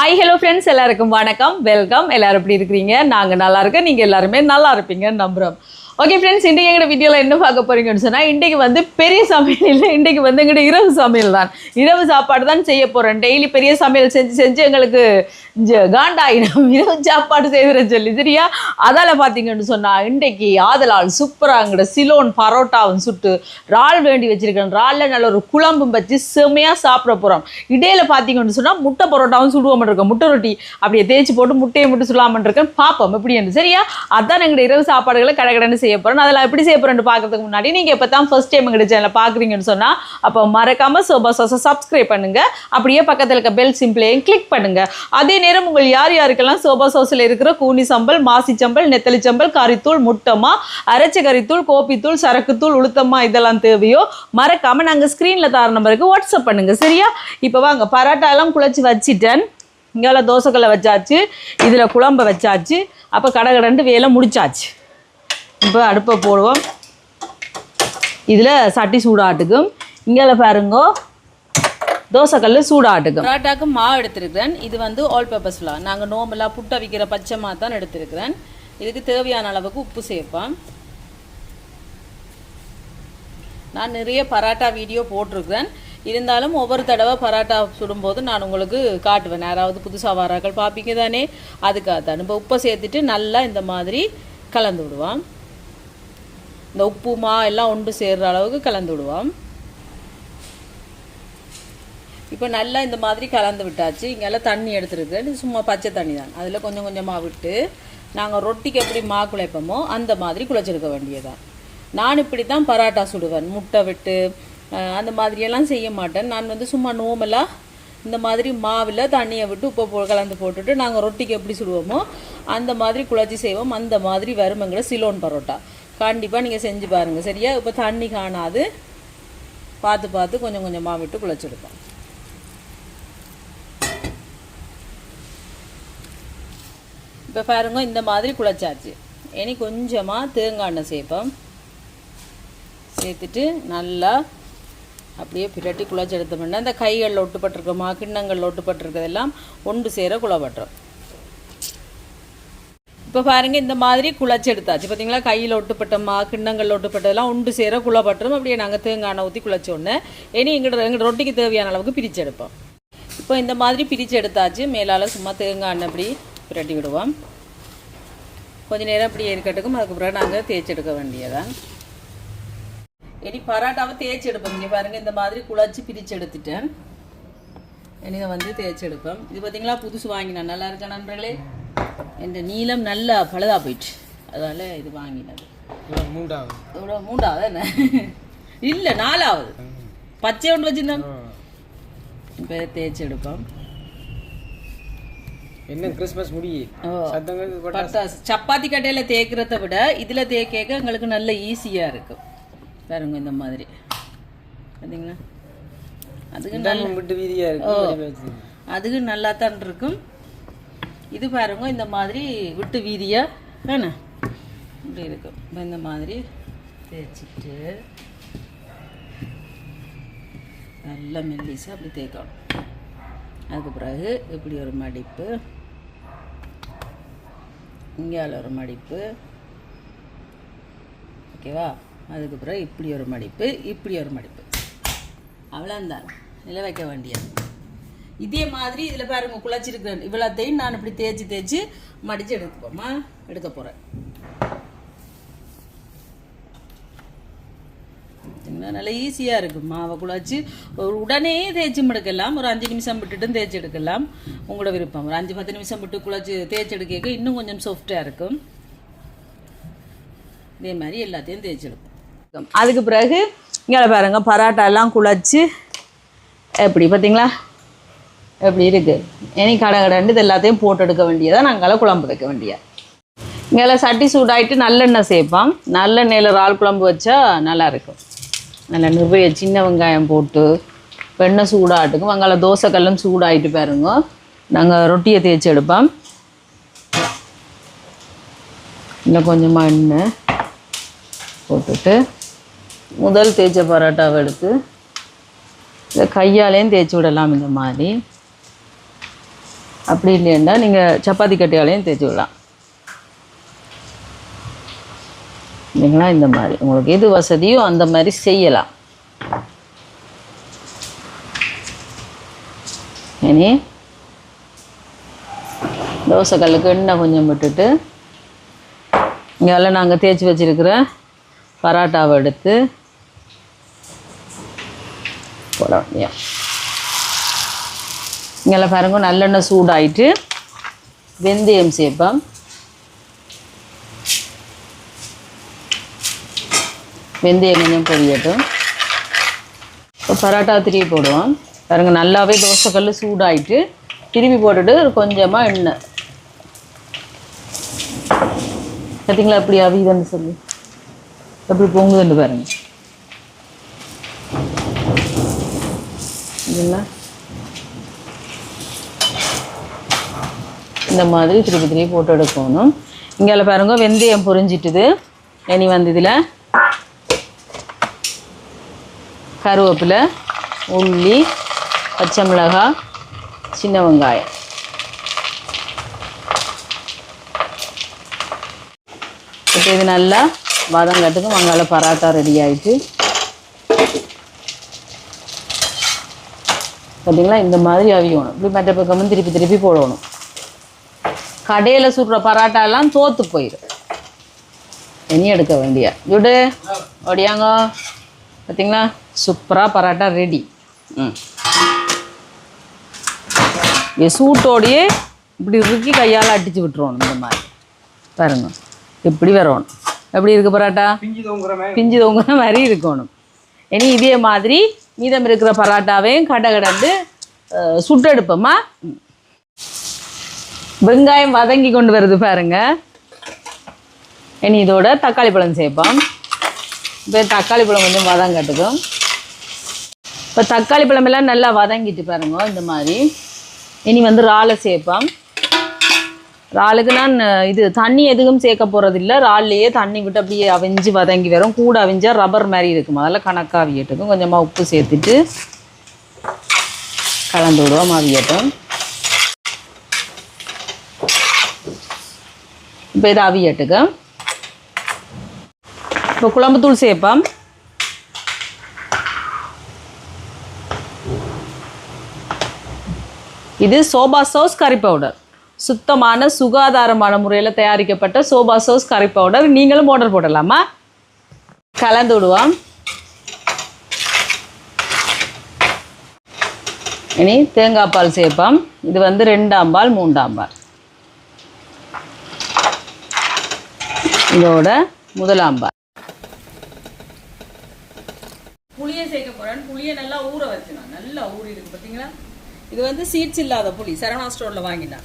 Hi hello friends எல்லாருக்கும் வணக்கம். Welcome எல்லாரும் எப்படி இருக்கிறீங்க? நாங்கள் நல்லா இருக்கோம். நீங்கள் எல்லாருமே நல்லா இருப்பீங்கன்னு நம்புகிறோம் ஓகே ஃப்ரெண்ட்ஸ் இன்றைக்கி எங்கட வீடியோவில் என்ன பார்க்க போறீங்கன்னு சொன்னால் இன்றைக்கு வந்து பெரிய சமையல் இல்லை. இன்றைக்கு வந்து எங்களோட இரவு சமையல் தான். இரவு சாப்பாடு தான் செய்ய போகிறேன் டெய்லி பெரிய சமையல் செஞ்சு செஞ்சு எங்களுக்கு காண்டாயிடும். இரவு சாப்பாடு செய்கிறேன்னு சொல்லி சரியா? அதால் பார்த்தீங்கன்னு சொன்னால் இன்றைக்கு ஆதலால் சூப்பராக எங்களோட சிலோன் பரோட்டாவும் சுட்டு இறால் வேண்டி வச்சிருக்கேன் இறாலில் நல்ல ஒரு குழம்பும் வச்சு செமையாக சாப்பிட போகிறோம் இடையில பார்த்தீங்கன்னு சொன்னால் முட்டை பரோட்டாவும் சுடுவோம் இருக்கோம். முட்டை ரொட்டி அப்படியே தேய்ச்சி போட்டு முட்டையை மட்டும் சுடாமல் இருக்கேன் பார்ப்போம் எப்படி என்று சரியா? அதான் எங்கள்கிட்ட இரவு சாப்பாடுகளை கடகடன்னு செய்ய போகிறோம் அதில் எப்படி செய்ய போகிறேன்னு பார்க்கறதுக்கு முன்னாடி நீங்கள் இப்போ தான் ஃபர்ஸ்ட் டைம் எங்கள் சேனலை பார்க்குறீங்கன்னு சொன்னால் அப்போ மறக்காமல் சோபா சோசை சப்ஸ்கிரைப் பண்ணுங்க. அப்படியே பக்கத்தில் இருக்க பெல் சிம்பிளையும் கிளிக் பண்ணுங்கள் அதே நேரம் உங்கள் யார் யாருக்கெல்லாம் சோபா சோஸில் இருக்கிற கூனி சம்பல் மாசி சம்பல் நெத்தலி சம்பல் கறித்தூள் முட்டமா அரைச்ச கறித்தூள் கோப்பித்தூள் சரக்குத்தூள் உளுத்தமா இதெல்லாம் தேவையோ மறக்காமல் நாங்கள் ஸ்க்ரீனில் தர நம்பருக்கு வாட்ஸ்அப் பண்ணுங்கள் சரியா? இப்போ வாங்க பரோட்டா எல்லாம் குழச்சி வச்சுட்டேன். இங்கே தோசைக்கல்லை வச்சாச்சு இதில் குழம்ப வச்சாச்சு அப்போ கடகடன்ட்டு வேலை முடிச்சாச்சு. இப்போ அடுப்பை போடுவோம். இதில் சட்டி சூடாட்டுக்கும் இங்கே பாருங்கோ. தோசைக்கல் சூடாட்டுக்கும் பரோட்டாக்கு மாவு எடுத்திருக்கிறேன். இது வந்து ஆல் பர்பஸ் ஃப்ளார் நாங்கள் நோம்பலாக புட்டை விற்கிற பச்சை மா தான் எடுத்திருக்கிறேன். இதுக்கு தேவையான அளவுக்கு உப்பு சேர்ப்பேன் நான் நிறைய பரோட்டா வீடியோ போட்டிருக்கிறேன். இருந்தாலும் ஒவ்வொரு தடவை பரோட்டா சுடும்போது நான் உங்களுக்கு காட்டுவேன். யாராவது புதுசாக வராக்கள் பார்ப்பீங்க தானே. அதுக்காக தான் இப்போ உப்பை சேர்த்துட்டு நல்லா இந்த மாதிரி கலந்து விடுவான் இந்த உப்பு மா எல்லாம் ஒன்று சேர்கிற அளவுக்கு கலந்து விடுவோம். இப்போ நல்லா இந்த மாதிரி கலந்து விட்டாச்சு. இங்கெல்லாம் தண்ணி எடுத்துருக்கு. இது சும்மா பச்சை தண்ணி தான். அதில் கொஞ்சம் கொஞ்சமாக விட்டு நாங்கள் ரொட்டிக்கு எப்படி மா குழைப்போமோ அந்த மாதிரி குழைச்சிருக்க வேண்டியதான் நான் இப்படி தான் பரோட்டா சுடுவேன். முட்டை விட்டு அந்த மாதிரியெல்லாம் செய்ய மாட்டேன். நான் வந்து சும்மா நோமலாக இந்த மாதிரி மாவில் தண்ணியை விட்டு உப்பை போ கலந்து போட்டுட்டு நாங்கள் ரொட்டிக்கு எப்படி சுடுவோமோ அந்த மாதிரி குழச்சி செய்வோம். அந்த மாதிரி வருமங்கிற சிலோன் பரோட்டா. கண்டிப்பாக நீங்கள் செஞ்சு பாருங்கள் சரியா? இப்போ தண்ணி காணாது. பார்த்து பார்த்து கொஞ்சம் கொஞ்சமாக விட்டு குழச்செடுப்போம் இப்போ பாருங்க இந்த மாதிரி குழச்சாச்சு. இனி கொஞ்சமாக தேங்காய் எண்ணெய் சேர்ப்போம் சேர்த்துட்டு நல்லா அப்படியே பிரட்டி குழச்செடுத்தோம்னா இந்த கைகளில் ஒட்டுப்பட்டிருக்கோமா கிண்ணங்களில் ஒட்டுப்பட்டிருக்கிறதெல்லாம் ஒன்று சேர குழப்பட்டுரும். இப்போ பாருங்கள் இந்த மாதிரி குழச்சி எடுத்தாச்சு. பார்த்தீங்களா கையில் ஒட்டுப்பட்டமா கிண்ணங்களில் ஒட்டுப்பட்டதெல்லாம் உண்டு சேர குழப்பட்டுரும். அப்படியே நாங்கள் தேங்காய் ஊற்றி குழச்ச உடனே இனி எங்கள்கிட்ட எங்கள் ரொட்டிக்கு தேவையான அளவுக்கு பிரித்து எடுப்போம் இப்போ இந்த மாதிரி பிரித்து எடுத்தாச்சு. மேலால் சும்மா தேங்காய் அப்படி பிரட்டி விடுவோம். கொஞ்ச நேரம் அப்படியே இருக்கட்டுக்கும். அதுக்கப்புறம் நாங்கள் தேய்ச்செடுக்க வேண்டியதான் இனி பரோட்டாவை தேய்ச்சி எடுப்போம். இங்கே பாருங்கள் இந்த மாதிரி குழச்சி பிரித்து எடுத்துட்டேன். இனி வந்து தேய்ச்சி எடுப்போம். இது பார்த்தீங்களா புதுசு வாங்கினேன். நல்லா இருக்கேன் நண்பர்களே? இந்த நீளம் நல்லா பழுதா போயிடுச்சு. அதால இது வாங்கினது. மூன்றாவது. இதோட மூன்றாவது என்ன? இல்லை நாலாவது. பச்சை ஒன்று வச்சுருந்தோம் இப்போ தேய்ச்சி எடுப்போம். என்ன கிறிஸ்மஸ் முடிய சப்பாத்தி கட்டையில் தேய்க்கிறத விட இதில் தேய்க்க எங்களுக்கு நல்ல ஈஸியாக இருக்கும் பாருங்க இந்த மாதிரி. பார்த்தீங்களா அதுக்கு நல்ல வீதியா இருக்கு. வடிவ வச்சு. அதுக்கு நல்லா தான் இருக்கும். இது பாருங்க இந்த மாதிரி விட்டு வீதியா. என்ன? இப்படி இருக்கும் இப்போ இந்த மாதிரி தேய்ச்சிட்டு நல்லா மெல்லிசாக அப்படி தேய்க்கணும். அதுக்கு பிறகு இப்படி ஒரு மடிப்பு இங்கால ஒரு மடிப்பு. ஓகேவா அதுக்கு பிறகு இப்படி ஒரு மடிப்பு இப்படி ஒரு மடிப்பு. அவ்வளோந்தான் நில வைக்க வேண்டியது. இதே மாதிரி இதில் பாருங்க குழச்சிருக்கிறேன் இவ்வளோத்தையும் நான் இப்படி தேய்ச்சி தேய்ச்சி மடித்து எடுத்துப்போம்மா. எடுக்க போகிறேன் நல்லா ஈஸியாக இருக்கும் மாவை குழாச்சி ஒரு உடனே தேய்ச்சி எடுக்கலாம். ஒரு அஞ்சு நிமிஷம் விட்டுட்டும் தேய்ச்சி எடுக்கலாம். உங்களோட விருப்பம். ஒரு அஞ்சு பத்து நிமிஷம் விட்டு குழச்சி தேய்ச்சி எடுக்க இன்னும் கொஞ்சம் சாஃப்டாக இருக்கும். இதே மாதிரி எல்லாத்தையும் தேய்ச்சி எடுப்போம். அதுக்கு பிறகு இங்கே பாருங்க பரோட்டா எல்லாம் குழச்சி. எப்படி பார்த்தீங்களா எப்படி இருக்குது இனி கடை கடைண்டு இது எல்லாத்தையும் போட்டு எடுக்க வேண்டியதாக நாங்கள் குழம்பு வைக்க வேண்டிய? இங்கே சட்டி சூடாயிட்டு நல்லெண்ணெய் சேர்ப்போம். நல்லெண்ணெயில் இறால் குழம்பு வச்சா நல்லா இருக்கும். நல்லா நிறைய சின்ன வெங்காயம் போட்டு வெண்ணெய் சூடாட்டுக்கும் வெங்காயம் தோசைக்கல்லும் சூடாகிட்டு பாருங்க. நாங்கள் ரொட்டியை தேய்ச்சி எடுப்போம். இன்னும் கொஞ்சமாக எண்ணெய் போட்டுட்டு முதல் தேய்ச்ச பரோட்டாவை எடுத்து இதை கையாலேயும் தேய்ச்சி விடலாம் இந்த மாதிரி. அப்படி இல்லைன்னா நீங்கள் சப்பாத்தி கட்டியாலையும் தேய்ச்சி விடலாம். இல்லைங்களா? இந்த மாதிரி. உங்களுக்கு எது வசதியோ அந்த மாதிரி செய்யலாம். இனி தோசைக்கல்லுக்கு எண்ணெய் கொஞ்சம் விட்டுட்டு இங்கெல்லாம் நாங்கள் தேய்ச்சி வச்சிருக்கிற பராட்டாவை எடுத்து போட வேண்டிய இங்கெல்லாம் பாருங்க நல்லெண்ணெய் சூடாயிட்டு வெந்தயம் சேர்ப்போம். வெந்தயம் கொஞ்சம் பொரியட்டும். இப்போ பரோட்டா திருப்பி போடுவோம். பாருங்க நல்லாவே தோசைக்கல் சூடாயிட்டு திருப்பி போட்டுட்டு கொஞ்சமாக எண்ணெய். பார்த்தீங்களா அப்படி அவிதன்னு சொல்லி? எப்படி பொங்குதுன்னு பாருங்கள் இல்லைங்களா இந்த மாதிரி திருப்பி திருப்பி போட்டு எடுக்கணும். இங்கே பாருங்க வெந்தயம் பொரிஞ்சிட்டுது. இனி வந்து இதில் கருவேப்பிலை உள்ளி பச்சை மிளகாய் சின்ன வெங்காயம். இப்போ இது நல்லா வதங்கட்டுக்கு மங்கால பராட்டா ரெடி ஆகிட்டு பார்த்தீங்களா இந்த மாதிரி அவியணும். இப்படி மற்ற பக்கமும் திருப்பி திருப்பி போடணும். கடையில் சுடுற பராட்டாலாம் தோத்து போயிடும் இனி எடுக்க வேண்டிய. ஜுடு ஓடியாங்க பார்த்தீங்களா சூப்பராக பராட்டா ரெடி ம். சூட்டோடையே இப்படி இறுக்கி கையால் அடித்து விட்டுருவோம் இந்த மாதிரி. பாருங்க. இப்படி வரணும். எப்படி இருக்கு பராட்டா? பிஞ்சு தொங்குற மாதிரி. பிஞ்சு தொங்குற மாதிரி இருக்கணும். இனி இதே மாதிரி மீதம் இருக்கிற பராட்டாவையும் கடை கடந்து சுட்டெடுப்போமா. வெங்காயம் வதங்கி கொண்டு வருது பாருங்க. இனி இதோட தக்காளி பழம் சேர்ப்போம். இப்போ தக்காளி பழம் கொஞ்சம் வதங்கட்டுக்கும் இப்போ தக்காளி பழம் எல்லாம் நல்லா வதங்கிட்டு பாருங்க இந்த மாதிரி. இனி வந்து இறாலை சேர்ப்போம். இறாலுக்கு நான் இது தண்ணி எதுவும் சேர்க்க போகிறதில்ல இறால்லையே தண்ணி விட்டு அப்படியே அவிஞ்சு வதங்கி வரும். கூட அவிஞ்சால் ரப்பர் மாதிரி இருக்கும். அதில் கணக்காவியட்டுக்கும் கொஞ்சமாக உப்பு சேர்த்துட்டு கலந்து விடுவோம் அவியட்டும். இப்போ இது அவியட்டுக்கு இப்போ குழம்புத்தூள் சேர்ப்போம். இது சோபா சோஸ் கறி பவுடர் சுத்தமான சுகாதாரமான முறையில் தயாரிக்கப்பட்ட சோபா சோஸ் கறி பவுடர் நீங்களும் ஆர்டர் போடலாமா? கலந்து விடுவோம். இனி தேங்காய் பால் சேர்ப்போம். இது வந்து ரெண்டாம் பால் மூன்றாம் பால். இதோட முதலாம் புளியை சேர்க்க போகிறேன் புளியை நல்லா ஊற வச்சுனா நல்லா ஊறி இருக்கு பார்த்தீங்களா? இது வந்து சீட்ஸ் இல்லாத புளி. சரவணா ஸ்டோரில் வாங்கினேன்.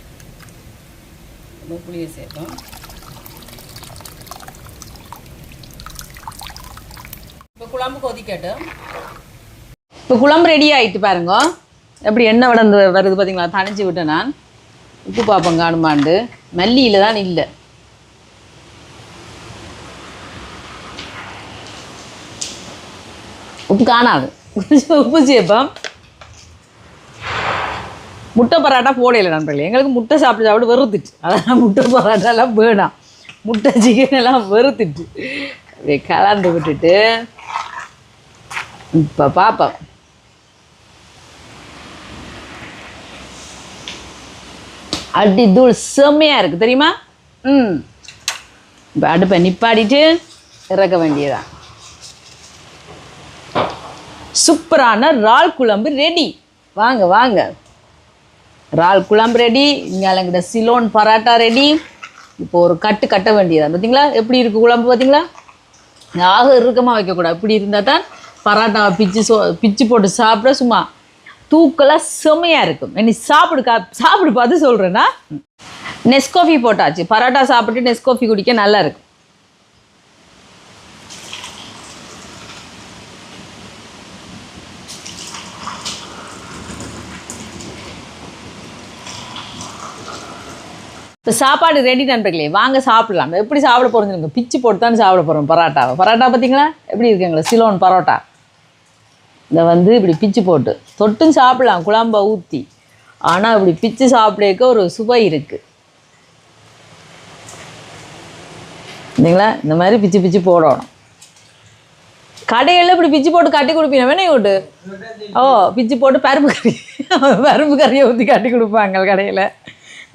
புளியை சேர்ப்போம். இப்போ குழம்பு கொதிக்கட்டும். இப்போ குழம்பு ரெடி ஆயிட்டு பாருங்க. எப்படி எண்ணெய் வளர்ந்து வருது பார்த்தீங்களா? தணிச்சு விட்டேன் நான். உப்பு பார்ப்போம் காணுமாண்டு. மல்லியில் தான் இல்லை. உப்பு காணாது. உப்பு சேர்ப்போம் முட்டை பரோட்டா போடையில் நண்பர்களே. எங்களுக்கு முட்டை சாப்பிட்டு சாப்பிட்டு வெறுத்துட்டு. அதெல்லாம் முட்டை பரோட்டாலாம் வேணாம். முட்டை சிக்கன் எல்லாம் வெறுத்துட்டு. அப்படியே கலந்து விட்டுட்டு. இப்போ பார்ப்போம் அடி தூள் செம்மையாக இருக்குது தெரியுமா? ம். இப்போ அடுப்பை நிப்பாடிட்டு இறக்க வேண்டியதான் சூப்பரான இறால் குழம்பு ரெடி வாங்க வாங்க. இறால் குழம்பு ரெடி இங்கே அலங்கிட்ட சிலோன் பராட்டா ரெடி இப்போ ஒரு கட்டு கட்ட வேண்டியதான் பார்த்தீங்களா எப்படி இருக்குது குழம்பு பார்த்தீங்களா ஆக இறுக்கமாக வைக்கக்கூடாது. இப்படி இருந்தால் தான் பராட்டாவை பிச்சு சோ பிச்சு போட்டு சாப்பிட சும்மா தூக்கலாக செமையாக இருக்கும். நீ சாப்பிடு கா சாப்பிடு பார்த்து சொல்கிறேன்னா நெஸ்கோஃபி போட்டாச்சு. பரோட்டா சாப்பிட்டு நெஸ்கோஃபி குடிக்க நல்லா இருக்கும். இப்போ சாப்பாடு ரெடி நண்பர்களே வாங்க சாப்பிடலாம். எப்படி சாப்பிட போகிறோம் பிச்சு போட்டு தான் சாப்பிட போகிறோம் பரோட்டாவை பரோட்டா பார்த்தீங்களா? எப்படி இருக்குங்களா? சிலோன் பரோட்டா. இதை வந்து இப்படி பிச்சு போட்டு தொட்டும் சாப்பிடலாம் குழம்ப ஊற்றி ஆனால் இப்படி பிச்சு சாப்பிடக்க ஒரு சுவை இருக்குது இல்லைங்களா? இந்த மாதிரி பிச்சு பிச்சு போடணும். கடையில் இப்படி பிச்சு போட்டு கட்டி கொடுப்பீங்க வேணே விட்டு ஓ பிச்சு போட்டு பருப்பு கறி பருப்பு கறியை ஊற்றி கட்டி கொடுப்பாங்க கடையில்.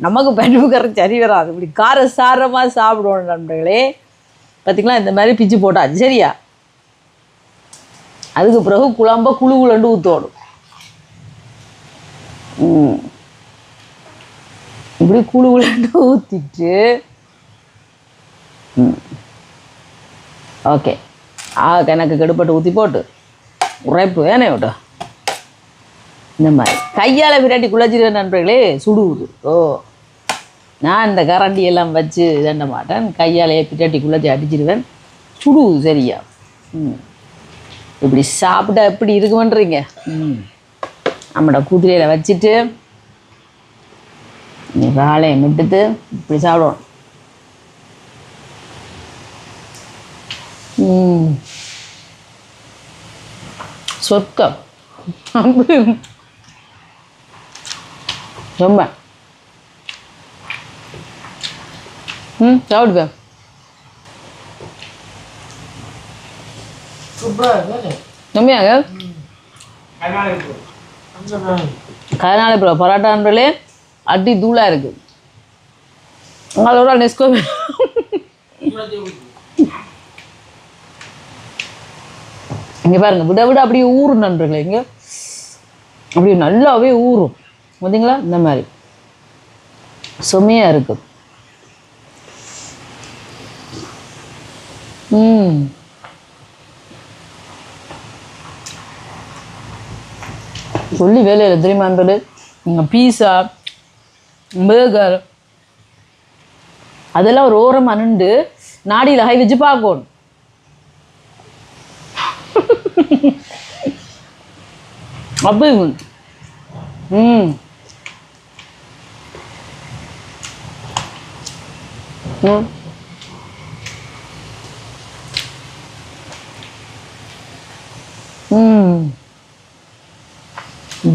நமக்கு பருப்பு சரி வராது. இப்படி கார சாரமாக சாப்பிடுவோம் நண்பர்களே. பார்த்திங்களா இந்த மாதிரி பிச்சு போட்டாச்சு. சரியா? அதுக்கு பிறகு குழம்ப குழு குழண்டு ஊற்றோடும் இப்படி குழு குழண்டு ஊற்றிட்டு ஓகே. ஆ கணக்கு கெடுப்பட்டு ஊற்றி போட்டு. உரைப்பு வேணே விட்டா இந்த மாதிரி. கையால் விராட்டி குழச்சிருவேன் நண்பர்களே. சுடுவுது ஓ. நான் இந்த கரண்டி எல்லாம் வச்சு தண்ட மாட்டேன். கையாலேயே பிட்டாட்டி அடிச்சிடுவேன் சுடு சரியா. ம். இப்படி சாப்பிட்டா எப்படி இருக்குமன்றீங்க? ம். நம்மளோட குதிரையில் வச்சுட்டு நீ வாழையை மிட்டுட்டு இப்படி சாப்பிடுவோம் ம். சொர்க்கம். ரொம்ப. ம் சாப்பிடுவேன் செம்மையாக கதனால இப்போ பரோட்டான்றே அடி தூளாக இருக்குது அதோட நெஸ்கோ இங்கே பாருங்க விட விட அப்படியே ஊறும் நண்பர்களே இங்கே. அப்படியே நல்லாவே ஊறும். பார்த்தீங்களா இந்த மாதிரி. செம்மையாக இருக்கு. ம். சொல்லி வேலையில் தெரியுமா நண்பர்களே இங்கே பீஸா பேர்கர் அதெல்லாம் ஒரு ஓரம் அனுண்டு நாடியில் ஹை வச்சு பார்க்கணும். அப்போ ம். ம்.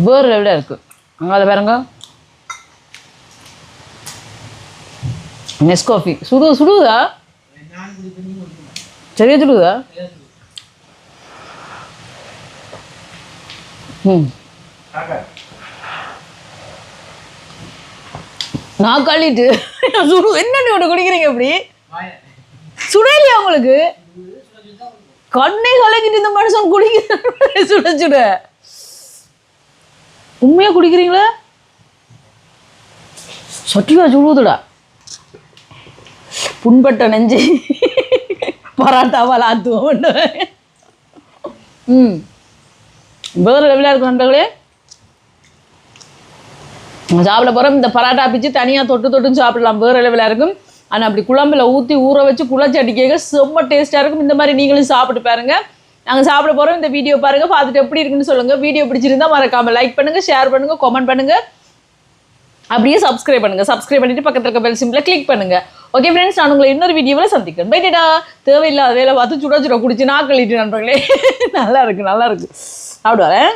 வேறு லெவலாக இருக்கு? அங்கே அதை பாருங்க. நெஸ்காஃபி சுடு சுடுதா? சரியா சுடுதா? ம். நான் கழிட்டு சுடு என்ன ஒன்று குடிக்கிறீங்க அப்படி சுடலையா உங்களுக்கு? கண்ணை கலக்கிட்டு இந்த மனுஷன் குடிக்கிற சுட சுட. உண்மையா குடிக்கிறீங்களா? சட்டியா சுடுவதுடா புண்பட்ட நெஞ்சு பராட்டாவால் ஆத்துவோம் ம். வேறு லெவலாக இருக்கும் நண்பர்களே. சாப்பிட போகிறோம் இந்த பராட்டா பிச்சு தனியாக தொட்டு தொட்டுன்னு சாப்பிடலாம். வேறு லெவலாக இருக்கும். ஆனால் அப்படி குழம்புல ஊற்றி ஊற வச்சு குழச்சி கேட்க செம்ம டேஸ்ட்டாக இருக்கும். இந்த மாதிரி நீங்களும் சாப்பிட்டு பாருங்கள் நாங்கள் சாப்பிட போகிறோம் இந்த வீடியோ பாருங்கள் பார்த்துட்டு எப்படி இருக்குன்னு சொல்லுங்கள் வீடியோ பிடிச்சிருந்தா மறக்காமல் லைக் பண்ணுங்கள் ஷேர் பண்ணுங்கள் கமெண்ட் பண்ணுங்கள் அப்படியே சப்ஸ்கிரைப் பண்ணுங்கள் சப்ஸ்கிரைப் பண்ணிவிட்டு பக்கத்தில் இருக்க பெல் சிம்பில் கிளிக் பண்ணுங்கள் ஓகே ஃப்ரெண்ட்ஸ் நான் உங்களை இன்னொரு வீடியோவில் சந்திக்கிறேன். பைட்டா தேவையில்லாத வேலை பார்த்து சுட சுட குடிச்சு நான் கழிட்டு நண்பர்களே. நல்லா இருக்கு நல்லா இருக்கு. சாப்பிடுவாரேன்